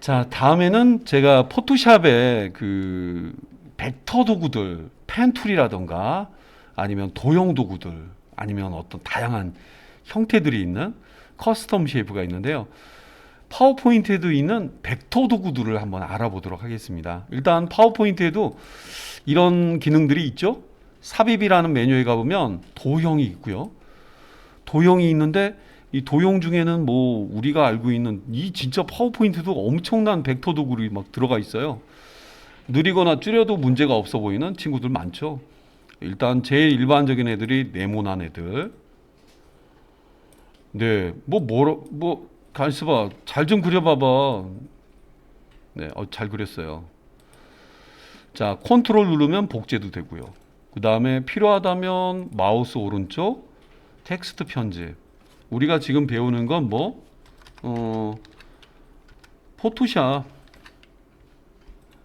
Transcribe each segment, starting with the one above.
자, 다음에는 제가 포토샵에 그 벡터 도구들, 펜 툴이라던가 아니면 도형 도구들 아니면 어떤 다양한 형태들이 있는 커스텀 쉐이프가 있는데요. 파워포인트에도 있는 벡터 도구들을 한번 알아보도록 하겠습니다. 일단 파워포인트에도 이런 기능들이 있죠. 삽입이라는 메뉴에 가보면 도형이 있고요. 도형이 있는데 이 도형 중에는 뭐 우리가 알고 있는 이 진짜 파워포인트도 엄청난 벡터 도구들이 막 들어가 있어요. 느리거나 줄여도 문제가 없어 보이는 친구들 많죠. 일단 제일 일반적인 애들이 네모난 애들. 네, 뭐 뭐라 뭐 봐. 잘좀 그려봐봐. 네, 어, 잘 그렸어요. 자, 컨트롤 누르면 복제도 되고요. 그 다음에 필요하다면 마우스 오른쪽 텍스트 편집. 우리가 지금 배우는 건 뭐? 어, 포토샵.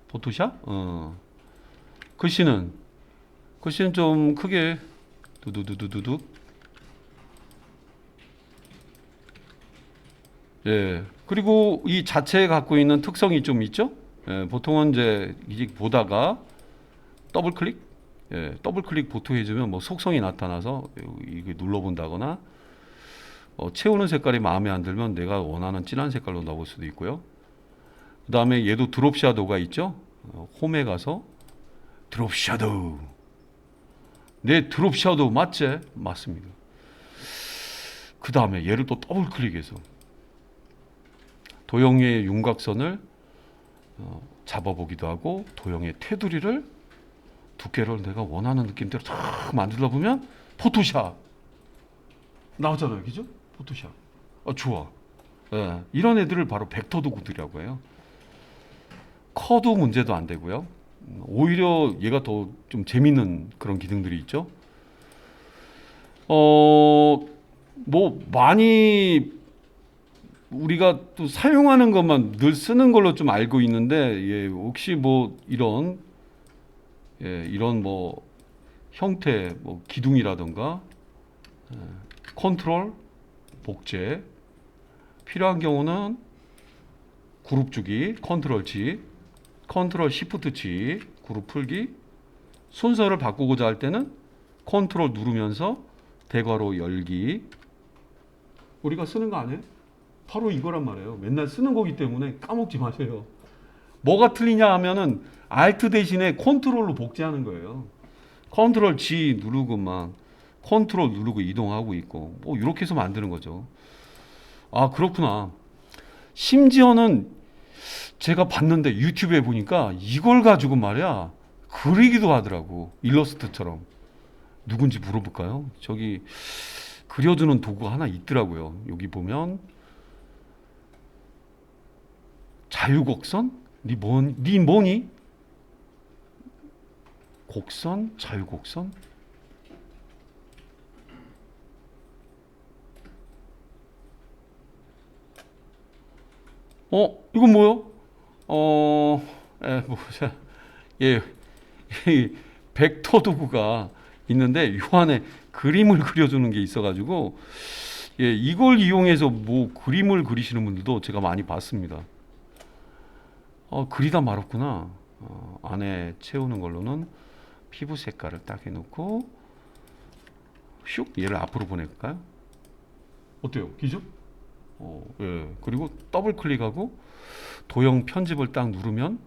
포토샵? 어. 글씨는 글씨는 좀 크게 두두두두두두. 예. 그리고 이 자체에 갖고 있는 특성이 좀 있죠? 예, 보통은 이제 보다가 더블 클릭, 예, 더블 클릭 보통 해주면 뭐 속성이 나타나서 이거 눌러본다거나 어, 채우는 색깔이 마음에 안 들면 내가 원하는 진한 색깔로 넣을 수도 있고요. 그 다음에 얘도 드롭 샤도우가 있죠? 어, 홈에 가서 드롭 샤도우. 네, 드롭 샤도우 맞지? 맞습니다. 그 다음에 얘를 또 더블 클릭해서 도형의 윤곽선을 어, 잡아보기도 하고 도형의 테두리를 두께를 내가 원하는 느낌대로 탁 만들다 보면 포토샵 나오잖아요, 그죠? 포토샵. 어, 좋아. 예, 이런 애들을 바로 벡터 도구들이라고 해요. 커도 문제도 안 되고요. 음, 오히려 얘가 더 좀 재밌는 그런 기능들이 있죠. 어, 뭐 많이 우리가 또 사용하는 것만 늘 쓰는 걸로 좀 알고 있는데 예, 혹시 뭐 이런 예, 이런 뭐 형태 뭐 기둥이라던가 예, 컨트롤 복제 필요한 경우는 그룹 주기 컨트롤 G 컨트롤 시프트 G 그룹 풀기 순서를 바꾸고자 할 때는 컨트롤 누르면서 대괄호 열기 우리가 쓰는 거 아니에요? 바로 이거란 말이에요. 맨날 쓰는 거기 때문에 까먹지 마세요. 뭐가 틀리냐 하면은 Alt 대신에 컨트롤로 복제하는 거예요. 컨트롤 G 누르고 막 컨트롤 누르고 이동하고 있고 뭐 이렇게 해서 만드는 거죠. 아 그렇구나. 심지어는 제가 봤는데 유튜브에 보니까 이걸 가지고 말이야 그리기도 하더라고 일러스트처럼 누군지 물어볼까요? 저기 그려주는 도구가 하나 있더라고요. 여기 보면 자유곡선? 니 뭔, 니 뭐니? 곡선? 자유곡선? 어, 이건 뭐요? 어, 에, 뭐, 자, 예, 이 벡터 도구가 있는데 요 안에 그림을 그려주는 게 있어가지고 예, 이걸 이용해서 뭐 그림을 그리시는 분들도 제가 많이 봤습니다. 어, 그리다 말았구나. 어, 안에 채우는 걸로는 피부 색깔을 딱 해놓고 슉 얘를 앞으로 보낼까요? 어때요? 기죠? 어, 예. 그리고 더블 클릭하고 도형 편집을 딱 누르면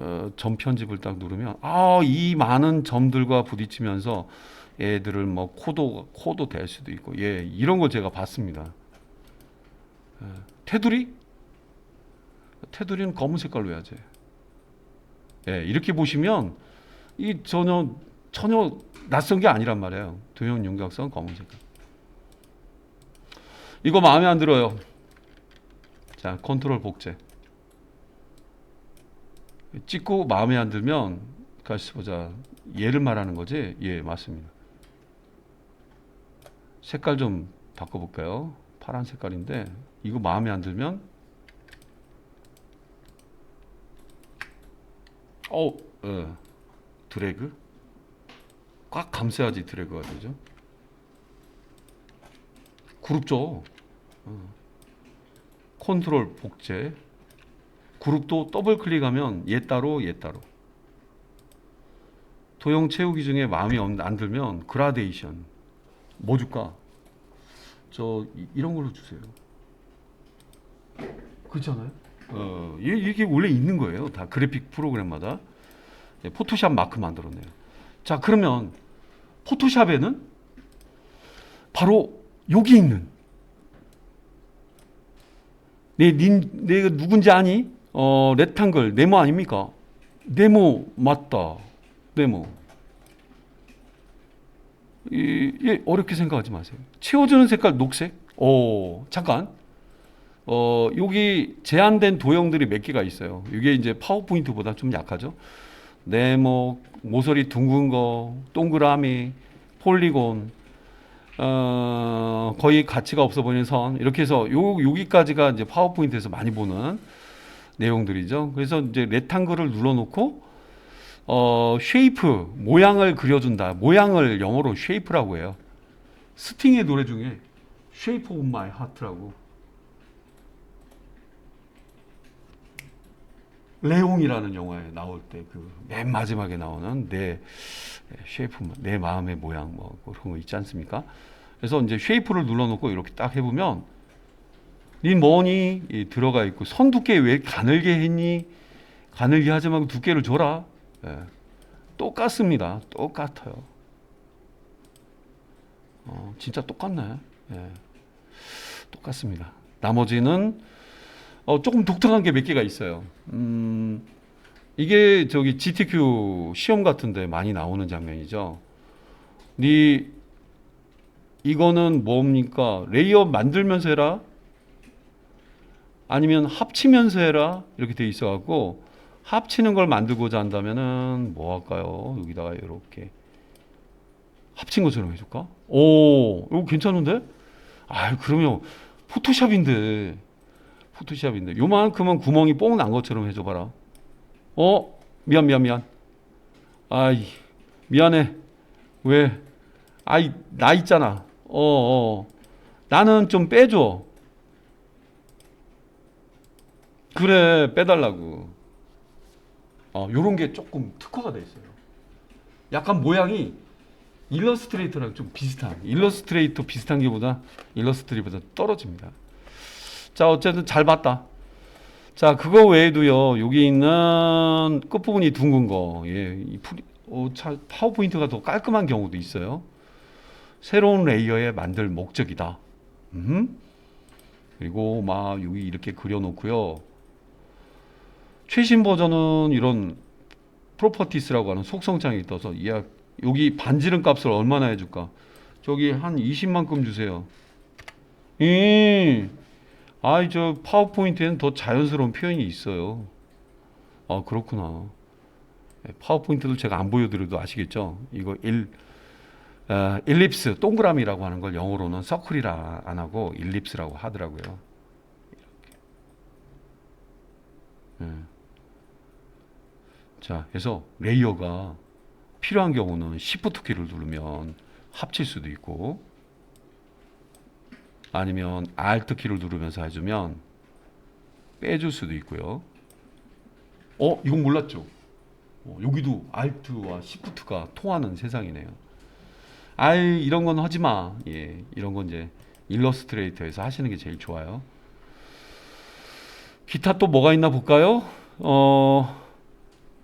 어, 점 편집을 딱 누르면 아, 이 많은 점들과 부딪히면서 애들을 뭐 코도 코도 될 수도 있고 예, 이런 거 제가 봤습니다. 예. 테두리? 테두리는 검은 색깔로 해야지. 예, 이렇게 보시면 이 전혀 전혀 낯선 게 아니란 말이에요. 도형 윤곽선 검은 색깔. 이거 마음에 안 들어요. 자, 컨트롤 복제. 찍고 마음에 안 들면 다시 보자. 얘를 말하는 거지? 예, 맞습니다. 색깔 좀 바꿔볼까요? 파란 색깔인데 이거 마음에 안 들면 어, 어 드래그 꽉 감싸야지 드래그가 되죠. 그룹 줘. 어. 컨트롤 복제 그룹도 더블 클릭하면 얘 따로 얘 따로. 도형 채우기 중에 마음이 없- 안 들면 그라데이션 뭐 줄까? 저 이- 이런 걸로 주세요. 그렇잖아요. 어, 이- 이게 원래 있는 거예요. 다 그래픽 프로그램마다 예, 포토샵 마크 만들었네요. 자, 그러면 포토샵에는 바로 여기 있는 내, 닌, 내가 누군지 아니? 어, 레탕글 네모 아닙니까? 네모 맞다. 네모. 이, 예, 어렵게 생각하지 마세요. 채워주는 색깔 녹색. 오, 잠깐. 어, 여기 제한된 도형들이 몇 개가 있어요. 이게 이제 파워포인트보다 좀 약하죠. 네모, 모서리 둥근 거, 동그라미, 폴리곤, 어, 거의 가치가 없어 보이는 선 이렇게 해서 요 여기까지가 이제 파워포인트에서 많이 보는 내용들이죠. 그래서 이제 레탕글을 눌러놓고 어 쉐이프 모양을 그려준다. 모양을 영어로 쉐이프라고 해요. 스팅의 노래 중에 쉐이프 오브 마이 하트라고 레옹이라는 영화에 나올 때 그 맨 마지막에 나오는 내 쉐이프 내 마음의 모양 뭐 그런 거 있지 않습니까? 그래서 이제 쉐이프를 눌러놓고 이렇게 딱 해보면 니 뭐니 이 들어가 있고 선 두께 왜 가늘게 했니? 가늘게 하지 말고 두께를 줘라. 예. 똑같습니다. 똑같아요. 어, 진짜 똑같네. 예. 똑같습니다. 나머지는 어, 조금 독특한 게 몇 개가 있어요. 음, 이게 저기 GTQ 시험 같은데 많이 나오는 장면이죠. 네 이거는 뭡니까? 레이어 만들면서 해라? 아니면 합치면서 해라? 이렇게 돼 있어 갖고 합치는 걸 만들고자 한다면은 뭐 할까요? 여기다가 이렇게 합친 것처럼 해줄까? 오, 이거 괜찮은데? 아, 그러면 포토샵인데, 포토샵인데 요만큼은 구멍이 뽕 난 것처럼 해줘 봐라. 어, 미안, 미안, 미안. 아이, 미안해. 왜? 아이, 나 있잖아. 어, 어. 나는 좀 빼줘. 그래, 빼달라고. 어, 요런 게 조금 특화가 돼 있어요. 약간 모양이 일러스트레이터랑 좀 비슷한, 일러스트레이터 비슷한 게보다 일러스트레이터보다 떨어집니다. 자, 어쨌든 잘 봤다. 자, 그거 외에도요, 여기 있는 끝부분이 둥근 거, 예, 이 프리, 어, 차, 파워포인트가 더 깔끔한 경우도 있어요. 새로운 레이어에 만들 목적이다. 음. 그리고 막 여기 이렇게 그려놓고요. 최신 버전은 이런 프로퍼티스라고 하는 속성창이 떠서 야 여기 반지름 값을 얼마나 해줄까? 저기 한 20만큼 주세요. 이 아이 저 파워포인트에는 더 자연스러운 표현이 있어요. 아 그렇구나. 네, 파워포인트도 제가 안 보여드려도 아시겠죠? 이거 일 어, 일립스 동그라미라고 하는 걸 영어로는 서클이라 안 하고 일립스라고 하더라고요. 예. 자, 그래서 레이어가 필요한 경우는 Shift 키를 누르면 합칠 수도 있고 아니면 Alt 키를 누르면서 해주면 빼줄 수도 있고요. 어, 이건 몰랐죠? 어, 여기도 Alt와 Shift가 통하는 세상이네요. 아이 이런 건 하지 마. 예, 이런 건 이제 일러스트레이터에서 하시는 게 제일 좋아요. 기타 또 뭐가 있나 볼까요? 어,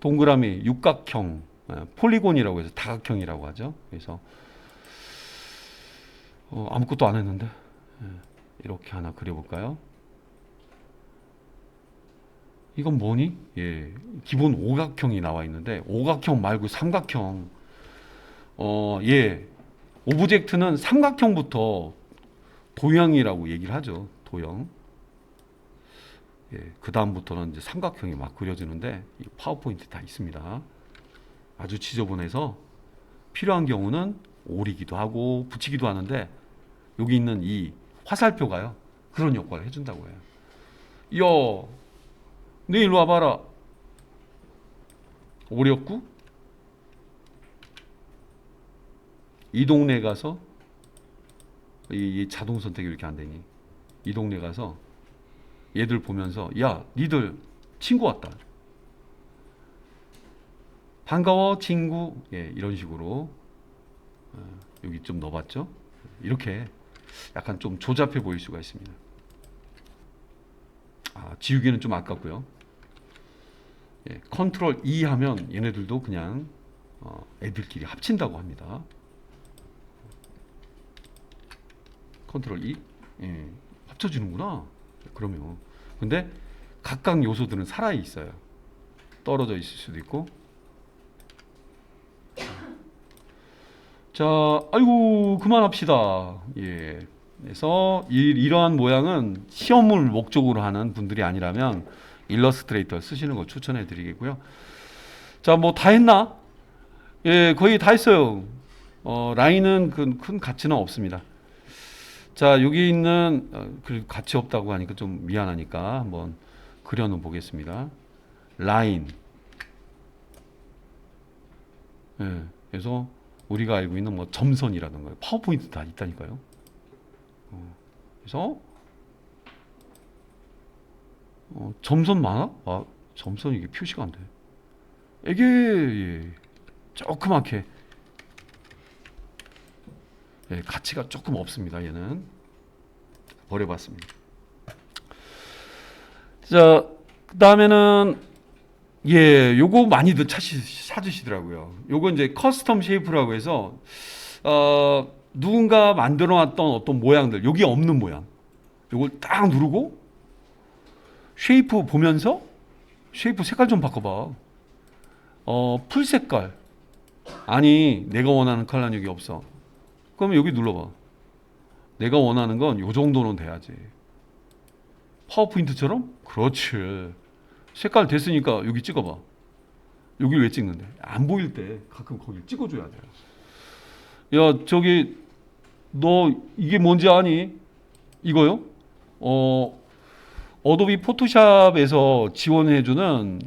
동그라미, 육각형, 예, 폴리곤이라고 해서 다각형이라고 하죠. 그래서 어, 아무것도 안 했는데 예, 이렇게 하나 그려볼까요? 이건 뭐니? 예, 기본 오각형이 나와 있는데 오각형 말고 삼각형. 어, 예, 오브젝트는 삼각형부터 도형이라고 얘기를 하죠. 도형. 예, 그 다음부터는 이제 삼각형이 막 그려지는데 이 파워포인트 다 있습니다. 아주 지저분해서 필요한 경우는 오리기도 하고 붙이기도 하는데 여기 있는 이 화살표가요 그런 역할을 해준다고 해요. 야, 너 일로 와봐라. 어렵고 이 동네 가서 이, 이 자동 선택이 이렇게 안 되니 이 동네 가서 얘들 보면서 야 니들 친구 같다. 반가워 친구 예, 이런 식으로 어, 여기 좀 넣어봤죠. 이렇게 약간 좀 조잡해 보일 수가 있습니다. 아, 지우개는 좀 아깝고요. 예, 컨트롤 E 하면 얘네들도 그냥 어, 애들끼리 합친다고 합니다. 컨트롤 E 예, 합쳐지는구나. 그러면 근데 각각 요소들은 살아 있어요. 떨어져 있을 수도 있고. 자, 아이고 그만합시다. 예. 그래서 이, 이러한 모양은 시험을 목적으로 하는 분들이 아니라면 일러스트레이터 쓰시는 거 추천해 드리겠고요. 자, 뭐 다 했나? 예, 거의 다 했어요. 어, 라인은 큰, 큰 가치는 없습니다. 자, 여기 있는 어, 그 가치 없다고 하니까 좀 미안하니까 한번 그려 놓 보겠습니다. 라인. 예, 그래서 우리가 알고 있는 뭐 점선이라든가 파워포인트 다 있다니까요. 어, 그래서 어, 점선 많아? 아, 점선 이게 표시가 안 돼. 이게 예, 조그맣게 예, 가치가 조금 없습니다. 얘는 버려봤습니다. 자, 그 다음에는 예, 요거 많이들 찾시, 찾으시더라고요. 요거 이제 커스텀 쉐이프라고 해서 어, 누군가 만들어 놨던 어떤 모양들 여기 없는 모양. 요걸 딱 누르고 쉐이프 보면서 쉐이프 색깔 좀 바꿔 봐. 어, 풀 색깔. 아니, 내가 원하는 컬러는 여기 없어. 그러면 여기 눌러 봐. 내가 원하는 건 요 정도는 돼야지. 파워포인트처럼? 그렇지. 색깔 됐으니까 여기 찍어봐. 여길 왜 찍는데? 안 보일 때 가끔 거길 찍어줘야 돼요. 야, 저기, 너 이게 뭔지 아니? 이거요? 어, 어도비 포토샵에서 지원해주는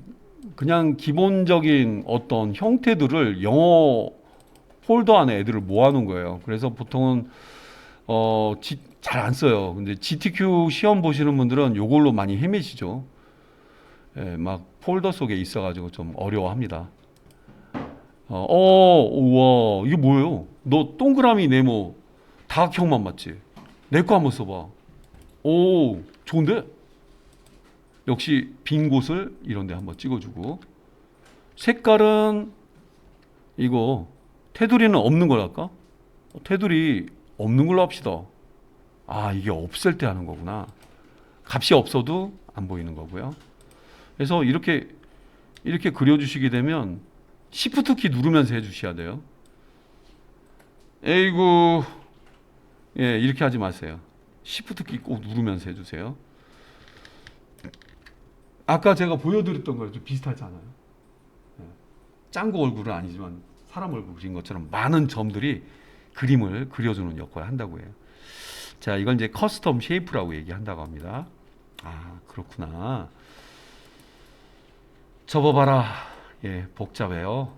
그냥 기본적인 어떤 형태들을 영어 폴더 안에 애들을 모아놓은 거예요. 그래서 보통은 어, 잘 안 써요. 근데 GTQ 시험 보시는 분들은 요걸로 많이 헤매시죠. 예, 막 폴더 속에 있어가지고 좀 어려워합니다. 어, 어, 우와, 이게 뭐예요? 너 동그라미 네모 다각형만 맞지? 내 거 한번 써봐. 오, 좋은데? 역시 빈 곳을 이런 데 한번 찍어주고 색깔은 이거 테두리는 없는 걸 할까? 어, 테두리 없는 걸로 합시다. 아 이게 없을 때 하는 거구나. 값이 없어도 안 보이는 거고요. 그래서 이렇게 이렇게 그려주시게 되면 Shift 키 누르면서 해주셔야 돼요. 에이구 예 이렇게 하지 마세요. Shift 키꼭 누르면서 해주세요. 아까 제가 보여드렸던 거랑 좀 비슷하지 않아요? 예. 짱구 얼굴은 아니지만 사람 얼굴 그린 것처럼 많은 점들이 그림을 그려주는 역할을 한다고 해요. 자, 이건 이제 커스텀 쉐이프라고 얘기한다고 합니다. 아, 그렇구나. 접어봐라. 예, 복잡해요.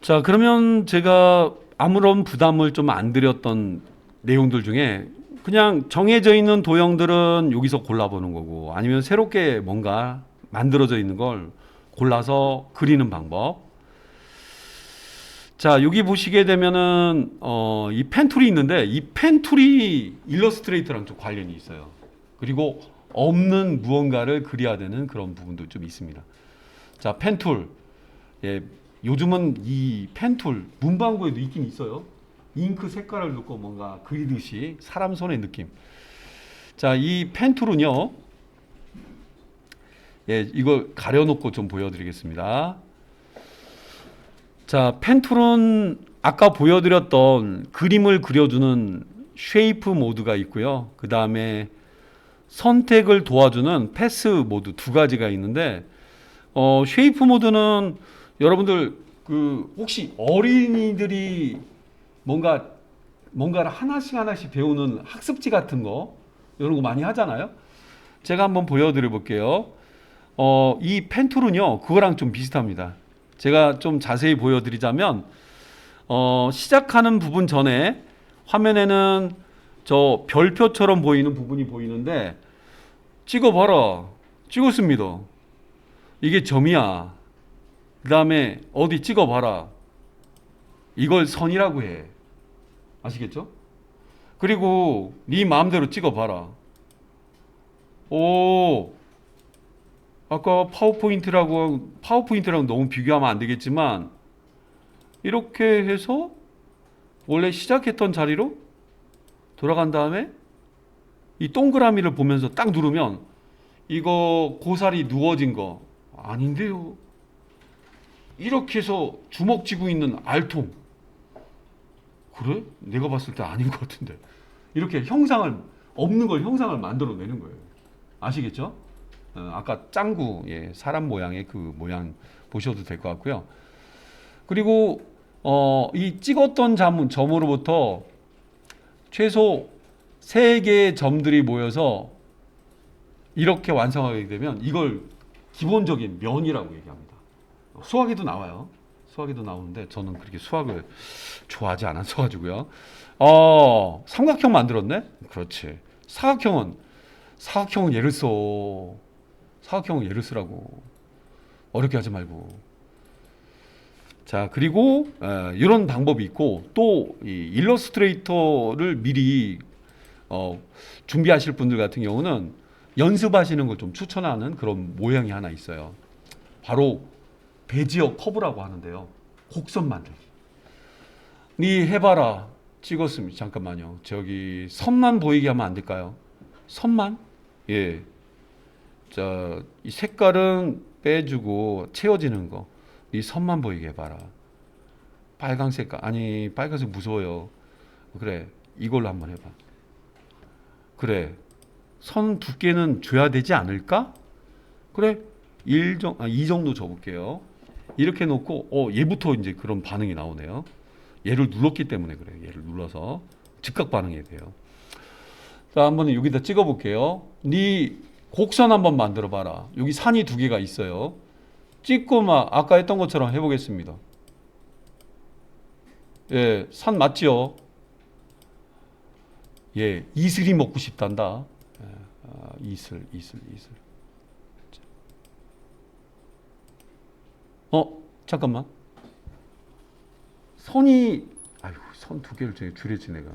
자, 그러면 제가 아무런 부담을 좀 안 드렸던 내용들 중에 그냥 정해져 있는 도형들은 여기서 골라보는 거고 아니면 새롭게 뭔가 만들어져 있는 걸 골라서 그리는 방법. 자, 여기 보시게 되면은 어, 이 펜툴이 있는데 이 펜툴이 일러스트레이터랑 좀 관련이 있어요. 그리고 없는 무언가를 그려야 되는 그런 부분도 좀 있습니다. 자, 펜툴. 예, 요즘은 이 펜툴 문방구에도 있긴 있어요. 잉크 색깔을 넣고 뭔가 그리듯이 사람 손의 느낌. 자, 이 펜툴은요. 예, 이걸 가려놓고 좀 보여드리겠습니다. 자, 펜툴은 아까 보여드렸던 그림을 그려주는 쉐이프 모드가 있고요. 그 다음에 선택을 도와주는 패스 모드 두 가지가 있는데, 어, 쉐이프 모드는 여러분들 그 혹시 어린이들이 뭔가 뭔가를 하나씩 하나씩 배우는 학습지 같은 거 이런 거 많이 하잖아요. 제가 한번 보여드려 볼게요. 어, 이 펜툴은요, 그거랑 좀 비슷합니다. 제가 좀 자세히 보여드리자면, 어, 시작하는 부분 전에 화면에는 저 별표처럼 보이는 부분이 보이는데 찍어봐라. 찍었습니다. 이게 점이야. 그 다음에 어디 찍어봐라. 이걸 선이라고 해. 아시겠죠? 그리고 네 마음대로 찍어봐라. 오, 아까 파워포인트라고 파워포인트랑 너무 비교하면 안 되겠지만 이렇게 해서 원래 시작했던 자리로 돌아간 다음에 이 동그라미를 보면서 딱 누르면 이거 고사리 누워진 거 아닌데요. 이렇게 해서 주먹 쥐고 있는 알통. 그래? 내가 봤을 때 아닌 것 같은데. 이렇게 형상을 없는 걸 형상을 만들어 내는 거예요. 아시겠죠? 어, 아까 짱구 예, 사람 모양의 그 모양 보셔도 될 것 같고요. 그리고 어, 이 찍었던 점, 점으로부터 최소 세 개의 점들이 모여서 이렇게 완성하게 되면 이걸 기본적인 면이라고 얘기합니다. 수학에도 나와요. 수학에도 나오는데 저는 그렇게 수학을 좋아하지 않아서 가지고요. 어, 삼각형 만들었네? 그렇지. 사각형은 사각형은 예를 써. 사각형은 예를 쓰라고. 어렵게 하지 말고. 자, 그리고 어, 이런 방법이 있고 또이 일러스트레이터를 미리 어, 준비하실 분들 같은 경우는 연습하시는 걸 좀 추천하는 그런 모양이 하나 있어요. 바로 베지어 커브라고 하는데요. 곡선 만들기. 니 해봐라. 찍었습니다. 잠깐만요. 저기 선만 보이게 하면 안 될까요? 선만? 예. 자, 이 색깔은 빼주고 채워지는 거. 이 선만 보이게 해봐라. 빨강 색깔 아니 빨간색 무서워요. 그래 이걸로 한번 해봐. 그래 선 두께는 줘야 되지 않을까? 그래 1 정, 아, 2 정도 줘볼게요. 이렇게 놓고 어 얘부터 이제 그런 반응이 나오네요. 얘를 눌렀기 때문에 그래요. 얘를 눌러서 즉각 반응이 돼요. 자 한번 여기다 찍어 볼게요. 네 곡선 한번 만들어 봐라. 여기 산이 두 개가 있어요. 찍고 막 아까 했던 것처럼 해보겠습니다. 예, 산 맞지요? 예, 이슬이 먹고 싶단다. 예, 아, 이슬, 이슬, 이슬. 자. 어, 잠깐만. 선이, 아이고, 선두 개를 줄였지 내가.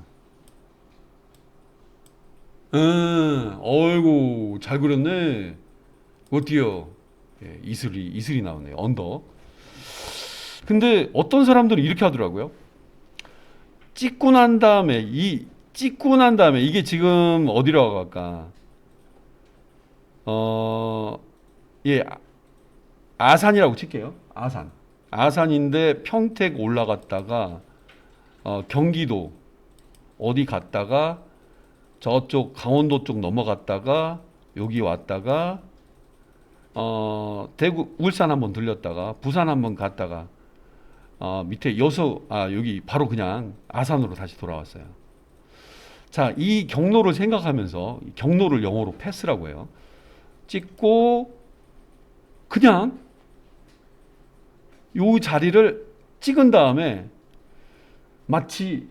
응, 어이구, 잘 그렸네. 어때요? 예, 이슬이 이슬이 나오네요. 언더. 근데 어떤 사람들은 이렇게 하더라고요. 찍고 난 다음에 이 찍고 난 다음에 이게 지금 어디로 갈까? 어, 예, 아- 아산이라고 칠게요. 아산. 아산인데 평택 올라갔다가 어, 경기도 어디 갔다가 저쪽 강원도 쪽 넘어갔다가 여기 왔다가 어, 대구 울산 한번 들렸다가 부산 한번 갔다가 어, 밑에 여수 아 여기 바로 그냥 아산으로 다시 돌아왔어요. 자, 이 경로를 생각하면서 이 경로를 영어로 패스라고 해요. 찍고 그냥 요 자리를 찍은 다음에 마치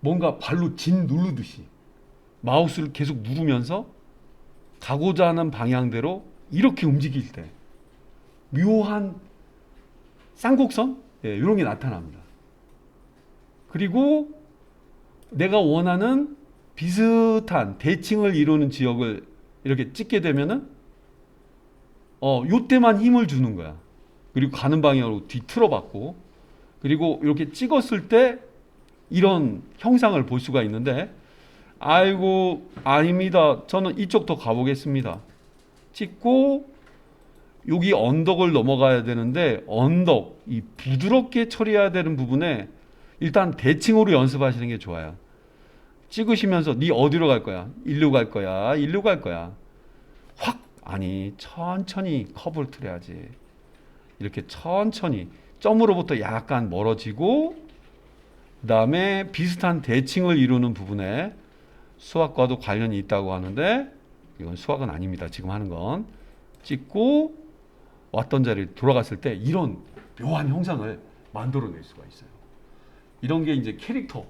뭔가 발로 진 누르듯이 마우스를 계속 누르면서 가고자 하는 방향대로 이렇게 움직일 때 묘한 쌍곡선 예, 이런 게 나타납니다. 그리고 내가 원하는 비슷한 대칭을 이루는 지역을 이렇게 찍게 되면은 어, 요때만 힘을 주는 거야. 그리고 가는 방향으로 뒤틀어 봤고 그리고 이렇게 찍었을 때 이런 형상을 볼 수가 있는데 아이고 아닙니다. 저는 이쪽 더 가보겠습니다. 찍고 여기 언덕을 넘어가야 되는데 언덕 이 부드럽게 처리해야 되는 부분에 일단 대칭으로 연습하시는 게 좋아요. 찍으시면서 네 어디로 갈 거야? 일로 갈 거야? 일로 갈 거야? 확 아니 천천히 커브를 틀어야지. 이렇게 천천히 점으로부터 약간 멀어지고 그다음에 비슷한 대칭을 이루는 부분에 수학과도 관련이 있다고 하는데 이건 수학은 아닙니다. 지금 하는 건 찍고 왔던 자리에 돌아갔을 때 이런 묘한 형상을 만들어낼 수가 있어요. 이런 게 이제 캐릭터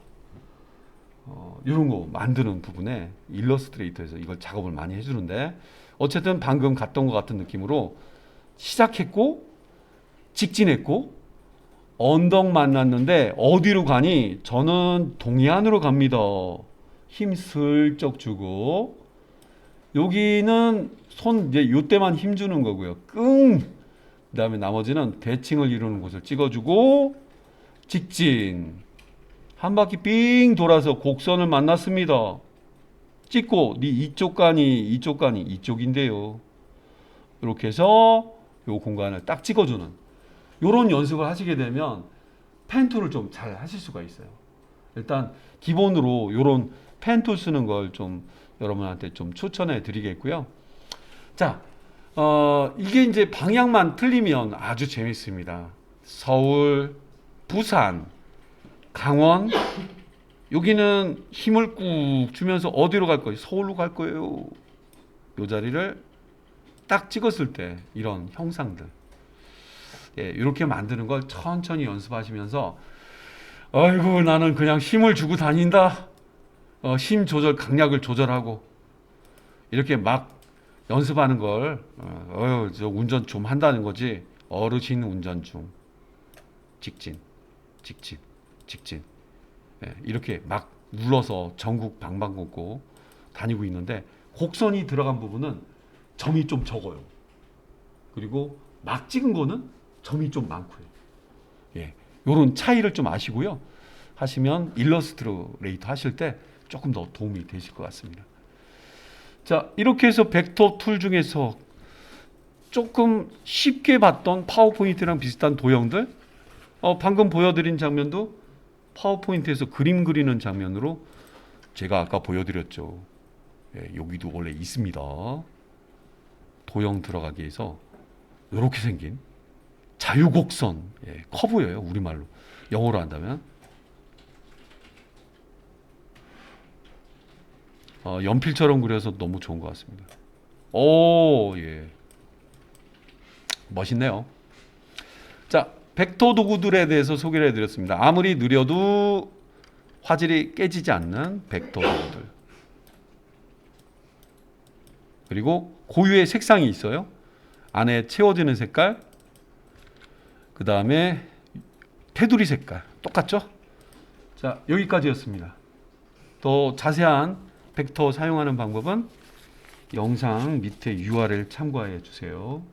어, 이런 거 만드는 부분에 일러스트레이터에서 이걸 작업을 많이 해주는데 어쨌든 방금 갔던 것 같은 느낌으로 시작했고 직진했고 언덕 만났는데 어디로 가니? 저는 동해안으로 갑니다. 힘 슬쩍 주고 여기는 손 이제 요때만 힘 주는 거고요. 끙. 그다음에 나머지는 대칭을 이루는 곳을 찍어주고 직진 한 바퀴 삥 돌아서 곡선을 만났습니다. 찍고 네 이쪽 간이 이쪽 간이 이쪽인데요. 이렇게 해서 요 공간을 딱 찍어주는 요런 연습을 하시게 되면 펜툴을 좀 잘 하실 수가 있어요. 일단 기본으로 요런 펜툴 쓰는 걸 좀 여러분한테 좀 추천해 드리겠고요. 자, 어, 이게 이제 방향만 틀리면 아주 재밌습니다. 서울, 부산, 강원, 여기는 힘을 꾹 주면서 어디로 갈 거예요? 서울로 갈 거예요. 요 자리를 딱 찍었을 때 이런 형상들. 예, 이렇게 만드는 걸 천천히 연습하시면서 아이고 나는 그냥 힘을 주고 다닌다. 어, 힘 조절 강약을 조절하고 이렇게 막 연습하는 걸 어, 저 운전 좀 한다는 거지 어르신 운전 중 직진 직진 직진 예, 이렇게 막 눌러서 전국 방방곡곡 다니고 있는데 곡선이 들어간 부분은 점이 좀 적어요. 그리고 막 찍은 거는 점이 좀 많고요. 예, 요런 차이를 좀 아시고요. 하시면 일러스트레이터 하실 때 조금 더 도움이 되실 것 같습니다. 자, 이렇게 해서 벡터 툴 중에서 조금 쉽게 봤던 파워포인트랑 비슷한 도형들, 어, 방금 보여드린 장면도 파워포인트에서 그림 그리는 장면으로 제가 아까 보여드렸죠. 예, 여기도 원래 있습니다. 도형 들어가기 위해서 이렇게 생긴 자유곡선 예, 커브예요 우리말로 영어로 한다면 어, 연필처럼 그려서 너무 좋은 것 같습니다. 오, 예. 멋있네요. 자, 벡터 도구들에 대해서 소개를 해드렸습니다. 아무리 느려도 화질이 깨지지 않는 벡터 도구들. 그리고 고유의 색상이 있어요. 안에 채워지는 색깔, 그 다음에 테두리 색깔 똑같죠? 자 여기까지였습니다. 더 자세한 벡터 사용하는 방법은 영상 밑에 URL 참고해 주세요.